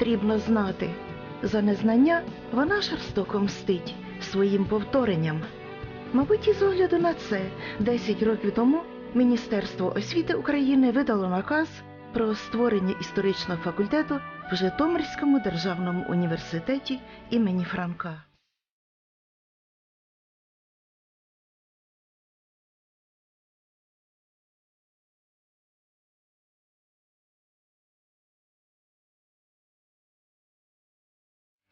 потрібно знати. За незнання вона жорстоко мстить своїм повторенням. Мабуть, із огляду на це 10 років тому Міністерство освіти України видало наказ про створення історичного факультету в Житомирському державному університеті імені Франка.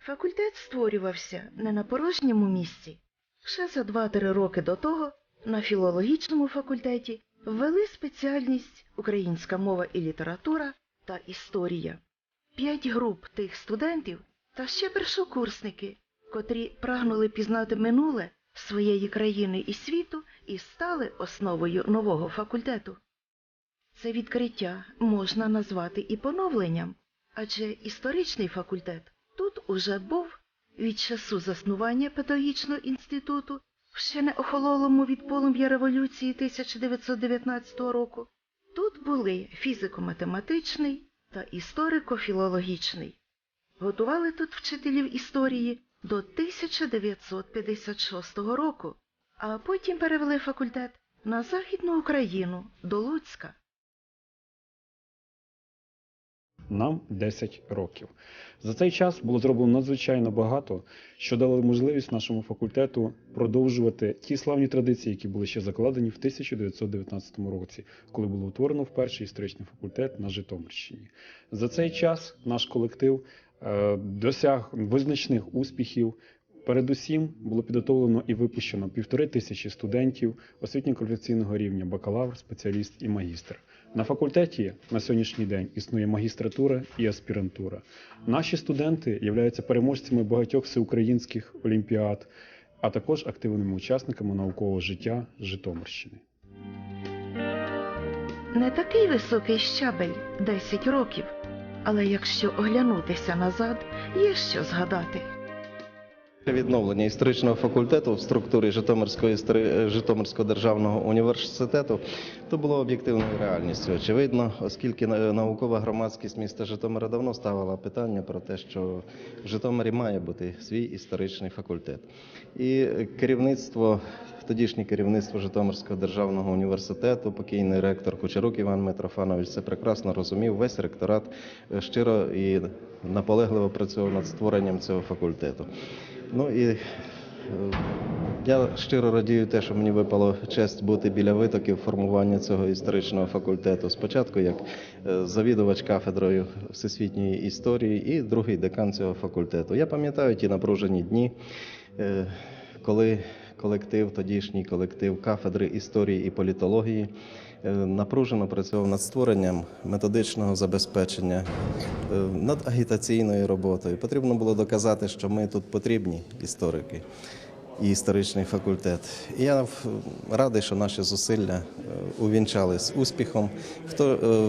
Факультет створювався не на порожньому місці. Ще за 2-3 роки до того на філологічному факультеті ввели спеціальність українська мова і література та історія. П'ять груп тих студентів та ще першокурсники, котрі прагнули пізнати минуле своєї країни і світу і стали основою нового факультету. Це відкриття можна назвати і поновленням, адже історичний факультет тут уже був від часу заснування педагогічного інституту в ще не охололому від полум'я революції 1919 року. Тут були фізико-математичний та історико-філологічний. Готували тут вчителів історії до 1956 року, а потім перевели факультет на Західну Україну до Луцька. Нам 10 років. За цей час було зроблено надзвичайно багато, що дало можливість нашому факультету продовжувати ті славні традиції, які були ще закладені в 1919 році, коли було утворено вперше історичний факультет на Житомирщині. За цей час наш колектив е, досяг визначних успіхів. Передусім було підготовлено і випущено півтори тисячі студентів освітньо-кваліфікаційного рівня бакалавр, спеціаліст і магістр. На факультеті на сьогоднішній день існує магістратура і аспірантура. Наші студенти являються переможцями багатьох всеукраїнських олімпіад, а також активними учасниками наукового життя Житомирщини. Не такий високий щабель 10 років, але якщо оглянутися назад, є що згадати. Відновлення історичного факультету в структурі Житомирського, істори- Житомирського державного університету то було об'єктивною реальністю. Очевидно, оскільки наукова громадськість міста Житомира давно ставила питання про те, що в Житомирі має бути свій історичний факультет. І керівництво, тодішнє керівництво Житомирського державного університету, покійний ректор Кучерук Іван Митрофанович це прекрасно розумів. Весь ректорат е, щиро і наполегливо працював над створенням цього факультету. Ну і е, я щиро радію те, що мені випало честь бути біля витоків формування цього історичного факультету. Спочатку як е, завідувач кафедрою всесвітньої історії і другий декан цього факультету. Я пам'ятаю ті напружені дні, е, коли колектив, тодішній колектив кафедри історії і політології напружено працював над створенням методичного забезпечення, е, над агітаційною роботою. Потрібно було доказати, що ми тут потрібні історики і історичний факультет. І я радий, що наші зусилля е, увінчались успіхом. Е,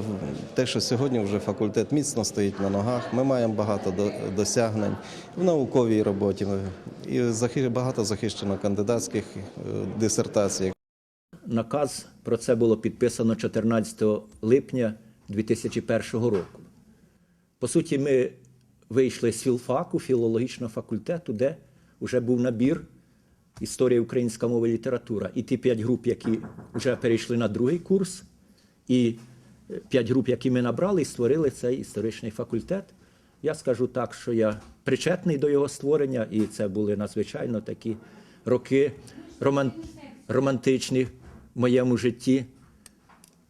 те, що сьогодні вже факультет міцно стоїть на ногах. Ми маємо багато до- досягнень в науковій роботі. І багато захищено кандидатських е, дисертацій. Наказ про це було підписано 14 липня 2001 року. По суті, ми вийшли з філфаку, філологічного факультету, де вже був набір історія українська мова і література. І ті п'ять груп, які вже перейшли на другий курс, і п'ять груп, які ми набрали, і створили цей історичний факультет. Я скажу так, що я причетний до його створення, і це були надзвичайно такі роки роман... романтичні моєму житті.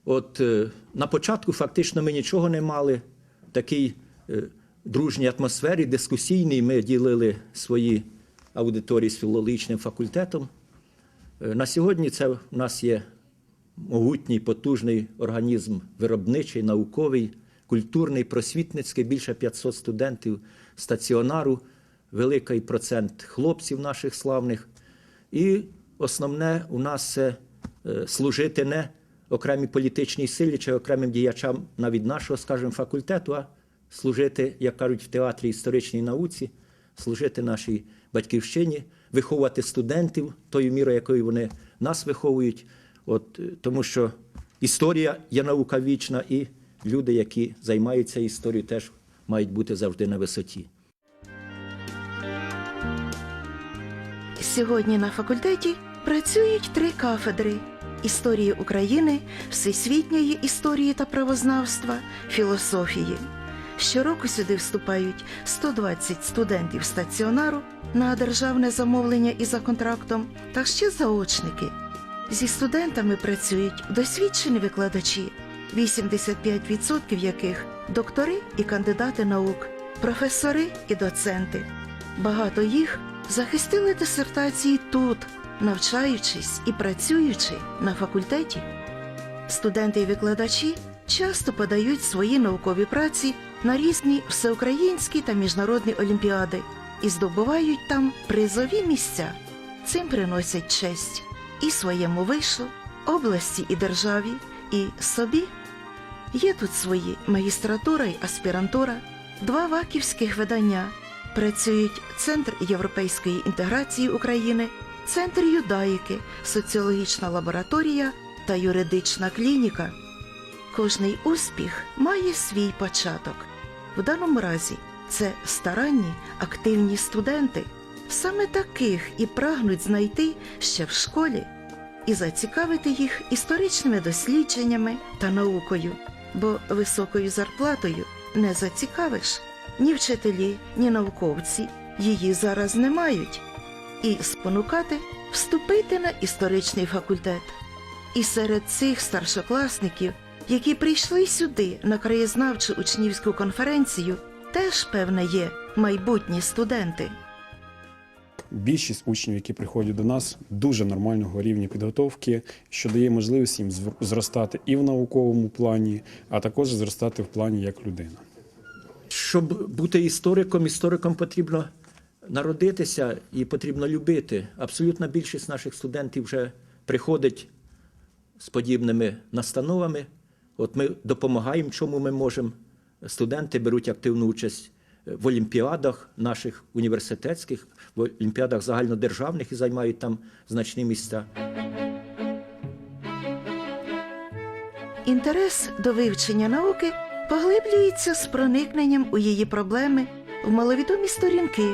От е, на початку фактично ми нічого не мали. В такій е, дружній атмосфері, дискусійній, ми ділили свої аудиторії з філологічним факультетом. Е, на сьогодні це в нас є могутній, потужний організм виробничий, науковий, культурний, просвітницький, більше 500 студентів стаціонару, великий процент хлопців наших славних. І основне у нас це служити не окремій політичній силі чи окремим діячам навіть нашого, скажімо, факультету, а служити, як кажуть, в театрі історичній науці, служити нашій батьківщині, виховувати студентів тою мірою, якою вони нас виховують. От, е, тому що історія є наука вічна, і люди, які займаються історією, теж мають бути завжди на висоті. Сьогодні на факультеті працюють три кафедри: історії України, всесвітньої історії та правознавства, філософії. Щороку сюди вступають 120 студентів стаціонару на державне замовлення і за контрактом, та ще заочники. Зі студентами працюють досвідчені викладачі, 85% яких доктори і кандидати наук, професори і доценти. Багато їх захистили дисертації тут, навчаючись і працюючи на факультеті. Студенти і викладачі часто подають свої наукові праці на різні всеукраїнські та міжнародні олімпіади і здобувають там призові місця. Цим приносять честь і своєму вишу, області і державі, і собі. Є тут свої магістратура й аспірантура, два ваківських видання. Працюють Центр європейської інтеграції України, Центр юдаїки, соціологічна лабораторія та юридична клініка. Кожний успіх має свій початок. В даному разі це старанні, активні студенти. Саме таких і прагнуть знайти ще в школі і зацікавити їх історичними дослідженнями та наукою, бо високою зарплатою не зацікавиш ні вчителі, ні науковці її зараз не мають, і спонукати вступити на історичний факультет. І серед цих старшокласників, які прийшли сюди на краєзнавчу учнівську конференцію, теж певне є майбутні студенти. Більшість учнів, які приходять до нас, дуже нормального рівня підготовки, що дає можливість їм зростати і в науковому плані, а також зростати в плані як людина. Щоб бути істориком, істориком потрібно народитися і потрібно любити. Абсолютна більшість наших студентів вже приходить з подібними настановами. От ми допомагаємо, чому ми можемо. Студенти беруть активну участь в олімпіадах наших університетських, в олімпіадах загальнодержавних і займають там значні місця. Інтерес до вивчення науки поглиблюється з проникненням у її проблеми в маловідомі сторінки,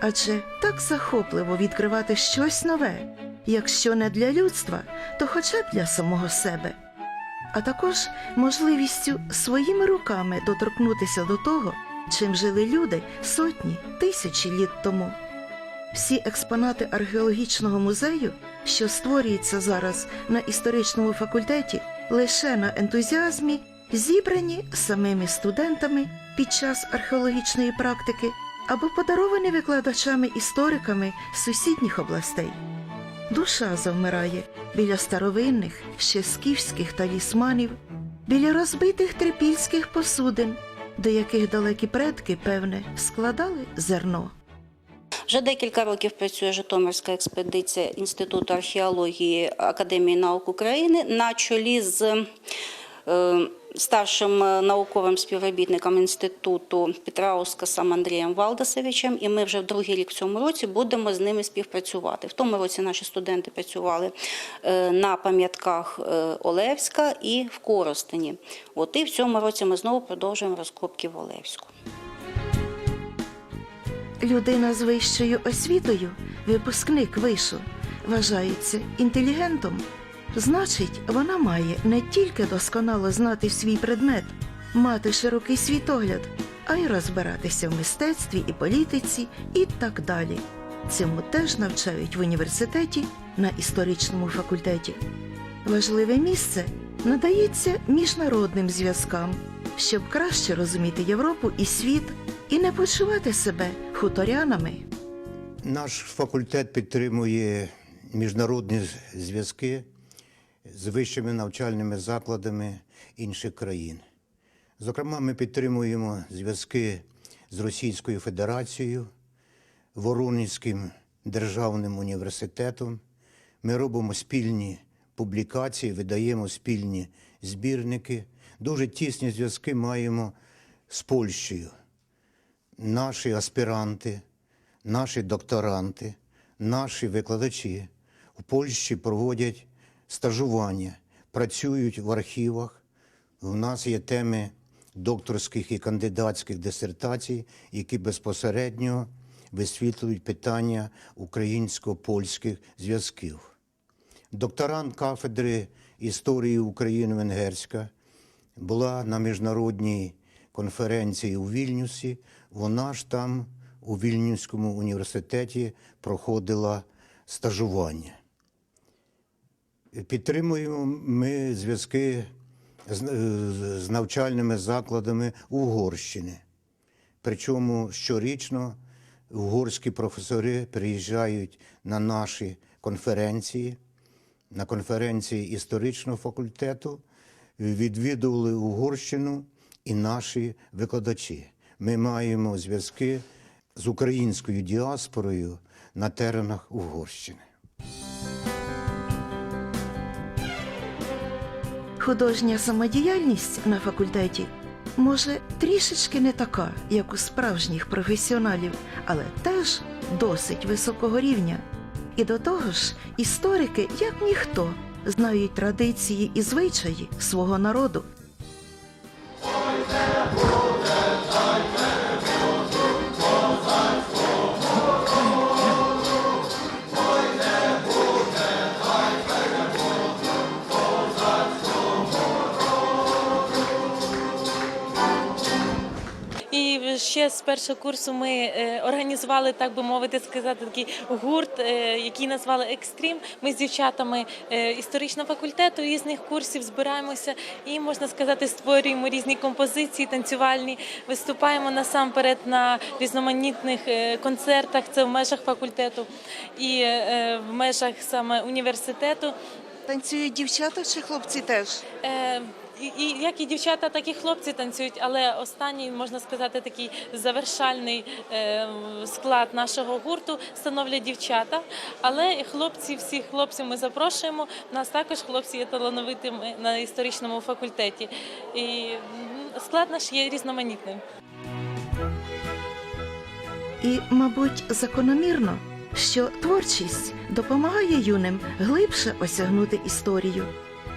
адже так захопливо відкривати щось нове, якщо не для людства, то хоча б для самого себе, а також можливістю своїми руками доторкнутися до того, чим жили люди сотні, тисячі літ тому. Всі експонати археологічного музею, що створюються зараз на історичному факультеті, лише на ентузіазмі, зібрані самими студентами під час археологічної практики або подаровані викладачами-істориками з сусідніх областей. Душа завмирає біля старовинних, ще скіфських талісманів, біля розбитих трипільських посудин, до яких далекі предки, певне, складали зерно. Вже декілька років працює Житомирська експедиція Інституту археології Академії наук України на чолі з е, старшим науковим співробітником інституту Петраускасом Андрієм Валдасовичем. І ми вже в другий рік в цьому році будемо з ними співпрацювати. В тому році наші студенти працювали е, на пам'ятках е, Олевська і в Коростені. От і в цьому році ми знову продовжуємо розкопки в Олевську. Людина з вищою освітою, випускник вишу, вважається інтелігентом. Значить, вона має не тільки досконало знати свій предмет, мати широкий світогляд, а й розбиратися в мистецтві і політиці і так далі. Цьому теж навчають в університеті на історичному факультеті. Важливе місце надається міжнародним зв'язкам, щоб краще розуміти Європу і світ і не почувати себе хуторянами. Наш факультет підтримує міжнародні зв'язки з вищими навчальними закладами інших країн. Зокрема, ми підтримуємо зв'язки з Російською Федерацією, Воронезьким державним університетом. Ми робимо спільні публікації, видаємо спільні збірники. Дуже тісні зв'язки маємо з Польщею наші аспіранти, наші докторанти, наші викладачі у Польщі проводять стажування, працюють в архівах. У нас є теми докторських і кандидатських дисертацій, які безпосередньо висвітлюють питання українсько-польських зв'язків. Докторант кафедри історії України Венгерська була на міжнародній конференції у Вільнюсі. Вона ж там у Вільнюському університеті проходила стажування. Підтримуємо ми зв'язки з, е, з навчальними закладами Угорщини. Причому щорічно угорські професори приїжджають на наші конференції, на конференції історичного факультету, відвідували Угорщину і наші викладачі. Ми маємо зв'язки з українською діаспорою на теренах Угорщини. Художня самодіяльність на факультеті може трішечки не така, як у справжніх професіоналів, але теж досить високого рівня. І до того ж, історики, як ніхто, знають традиції і звичаї свого народу. Ще з першого курсу ми е, організували, так би мовити, сказати, такий гурт, е, який назвали Екстрім. Ми з дівчатами е, історичного факультету різних курсів збираємося і, можна сказати, створюємо різні композиції танцювальні, виступаємо насамперед на різноманітних концертах. Це в межах факультету і в межах саме університету. Танцюють дівчата чи хлопці теж? І, і як і дівчата, так і хлопці танцюють, але останній, можна сказати, такий завершальний е, склад нашого гурту становлять дівчата. Але і хлопці, всіх хлопців ми запрошуємо. У нас також хлопці є талановитими на історичному факультеті. І склад наш є різноманітним. І, мабуть, закономірно, що творчість допомагає юним глибше осягнути історію.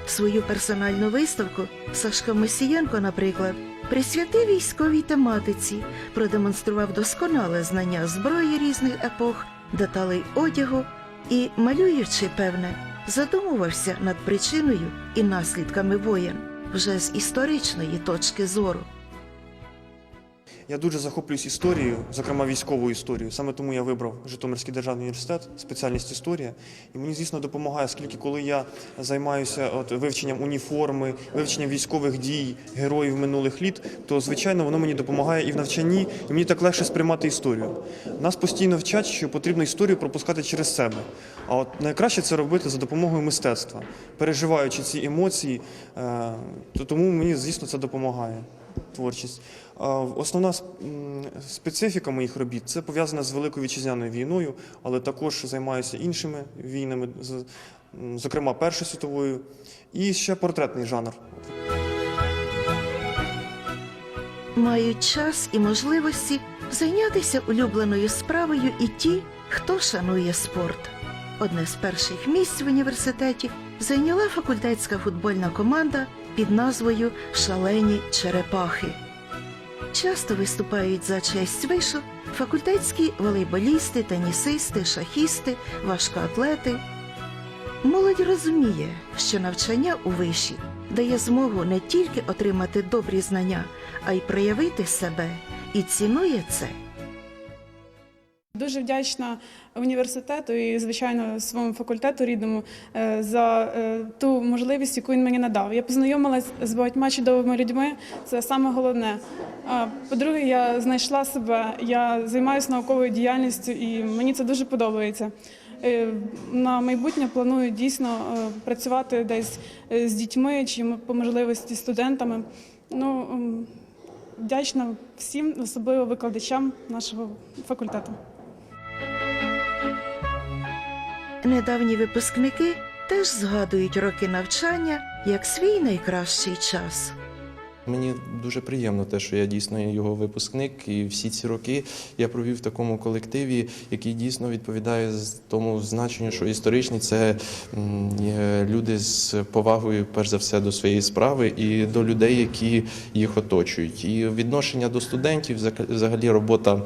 Свою персональну виставку Сашко Мосієнко, наприклад, присвятив військовій тематиці, продемонстрував досконале знання зброї різних епох, деталей одягу і, малюючи, певне, задумувався над причиною і наслідками воєн вже з історичної точки зору. Я дуже захоплююсь історією, зокрема військовою історією. Саме тому я вибрав Житомирський державний університет, спеціальність історія. І мені, звісно, допомагає, оскільки коли я займаюся от, вивченням уніформи, вивченням військових дій, героїв минулих літ, то звичайно воно мені допомагає і в навчанні, і мені так легше сприймати історію. Нас постійно вчать, що потрібно історію пропускати через себе. А от найкраще це робити за допомогою мистецтва, переживаючи ці емоції, е, то тому мені, звісно, це допомагає творчість. Основна специфіка моїх робіт це пов'язана з Великою вітчизняною війною, але також займаюся іншими війнами, зокрема Першою світовою, і ще портретний жанр. мають час і можливості зайнятися улюбленою справою і ті, хто шанує спорт. Одне з перших місць в університеті зайняла факультетська футбольна команда під назвою Шалені Черепахи. Часто виступають за честь вишу факультетські волейболісти, тенісисти, шахісти, важкоатлети. Молодь розуміє, що навчання у виші дає змогу не тільки отримати добрі знання, а й проявити себе і цінує це. Дуже вдячна університету і, звичайно, своєму факультету рідному е, за е, ту можливість, яку він мені надав. Я познайомилась з багатьма чудовими людьми. Це саме головне. По-друге, я знайшла себе, я займаюся науковою діяльністю, і мені це дуже подобається. Е, На майбутнє планую дійсно працювати десь з дітьми чи по можливості студентами. Ну, вдячна всім, особливо викладачам нашого факультету. Недавні випускники теж згадують роки навчання як свій найкращий час. Мені дуже приємно те, що я дійсно його випускник, і всі ці роки я провів в такому колективі, який дійсно відповідає тому значенню, що історичні це люди з повагою, перш за все, до своєї справи і до людей, які їх оточують. І відношення до студентів, взаг- взагалі робота.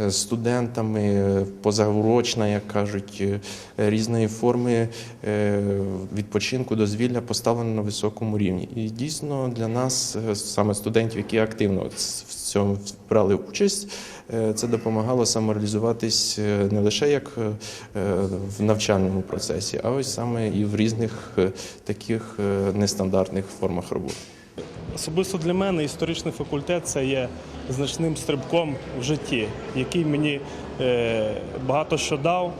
Е, студентами е, позаурочна, як кажуть, е, різної форми відпочинку, дозвілля поставлена на високому рівні. І дійсно для нас, саме студентів, які активно в цьому брали участь, це допомагало самореалізуватись не лише як в навчальному процесі, а ось саме і в різних таких нестандартних формах роботи. Особисто для мене історичний факультет це є значним стрибком в житті, який мені е, багато що дав,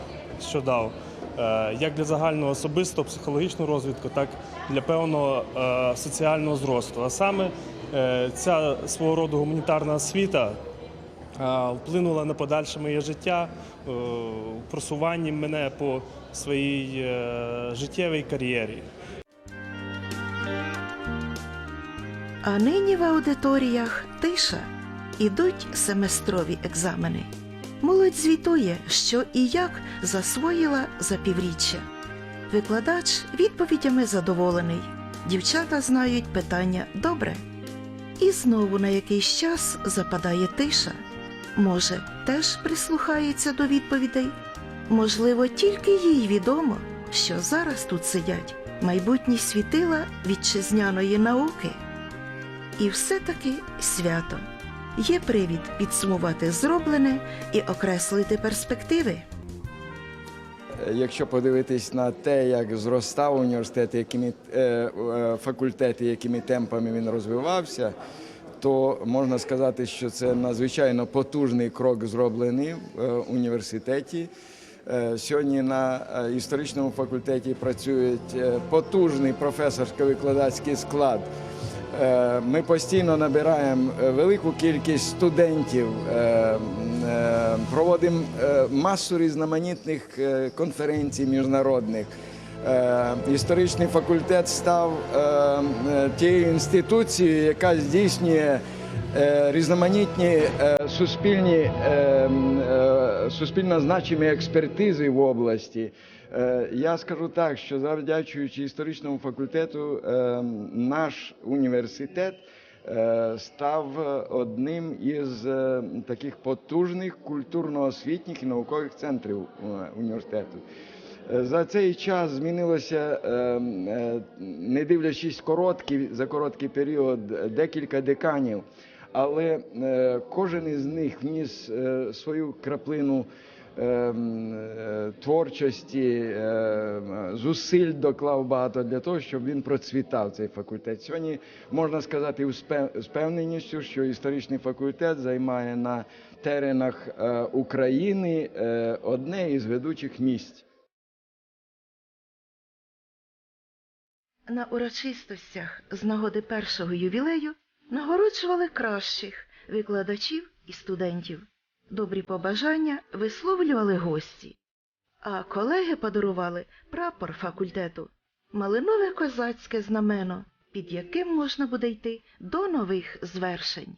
що дав е, як для загального особистого психологічного розвитку, так і для певного е, соціального зросту. А саме ця свого роду гуманітарна освіта вплинула на подальше моє життя, просуванні мене по своїй життєвій кар'єрі. А нині в аудиторіях тиша. Ідуть семестрові екзамени. Молодь звітує, що і як засвоїла за півріччя. Викладач відповідями задоволений. Дівчата знають питання добре. І знову на якийсь час западає тиша. Може, теж прислухається до відповідей. Можливо, тільки їй відомо, що зараз тут сидять майбутні світила вітчизняної науки. І все-таки свято. Є привід підсумувати зроблене і окреслити перспективи. Якщо подивитись на те, як зростав університет, якими е, е, факультети, якими темпами він розвивався, то можна сказати, що це надзвичайно потужний крок зроблений в е, університеті. Сьогодні на історичному факультеті працює потужний професорсько-викладацький склад. Е, Ми постійно набираємо е, велику кількість студентів, е, проводимо масу різноманітних конференцій міжнародних. Історичний факультет став тією інституцією, яка здійснює різноманітні суспільні, е, м, е, суспільно значимі експертизи в області. Е, Я скажу так, що завдячуючи історичному факультету, е, наш університет е, став одним із таких потужних культурно-освітніх і наукових центрів університету. За цей час змінилося, е, е, не дивлячись короткий, за короткий період, декілька деканів, але е, кожен із них вніс е, свою краплину е, творчості, зусиль доклав багато для того, щоб він процвітав цей факультет. Сьогодні можна сказати з певненістю, що історичний факультет займає на теренах України одне із ведучих місць. На урочистостях з нагоди першого ювілею нагороджували кращих викладачів і студентів. Добрі побажання висловлювали гості. А колеги подарували прапор факультету, малинове козацьке знамено, під яким можна буде йти до нових звершень.